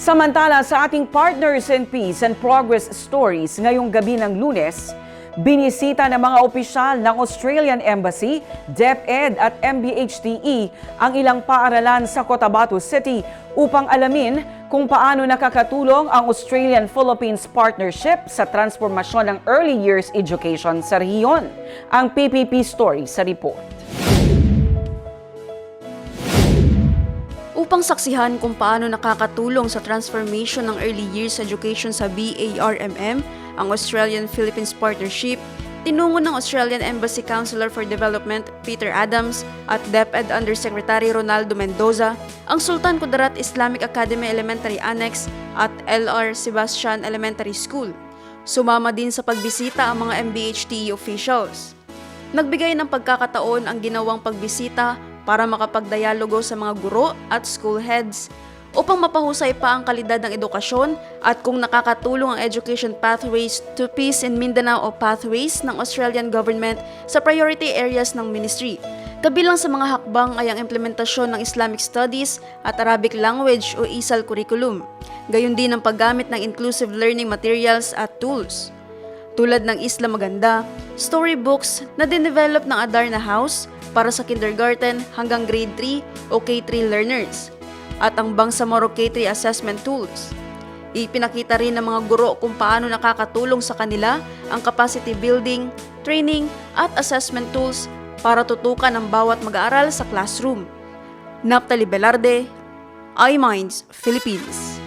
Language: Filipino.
Samantala sa ating Partners in Peace and Progress Stories ngayong gabi ng lunes, binisita ng mga opisyal ng Australian Embassy, DepEd at MBHTE ang ilang paaralan sa Cotabato City upang alamin kung paano nakakatulong ang Australian-Philippines Partnership sa transformasyon ng early years education sa rehiyon. Ang PPP story sa report. Upang saksihan kung paano nakakatulong sa transformation ng early years education sa BARMM, ang Australian-Philippines Partnership, tinungo ng Australian Embassy Counselor for Development Peter Adams at DepEd Undersecretary Ronaldo Mendoza, ang Sultan Kudarat Islamic Academy Elementary Annex at LR Sebastian Elementary School. Sumama din sa pagbisita ang mga MBHTE officials. Nagbigay ng pagkakataon ang ginawang pagbisita para makapagdialogo sa mga guro at school heads upang mapahusay pa ang kalidad ng edukasyon at kung nakakatulong ang Education Pathways to Peace in Mindanao o Pathways ng Australian Government sa priority areas ng ministry. Kabilang sa mga hakbang ay ang implementasyon ng Islamic Studies at Arabic Language o ISAL curriculum. Gayon din ang paggamit ng inclusive learning materials at tools tulad ng Isla Maganda, storybooks na dinevelop ng Adarna House para sa kindergarten hanggang grade 3 o K3 learners, at ang Bangsamoro K3 assessment tools. Ipinakita rin ng mga guro kung paano nakakatulong sa kanila ang capacity building, training at assessment tools para tutukan ang bawat mag-aaral sa classroom. Naptali Velarde, iMinds, Philippines.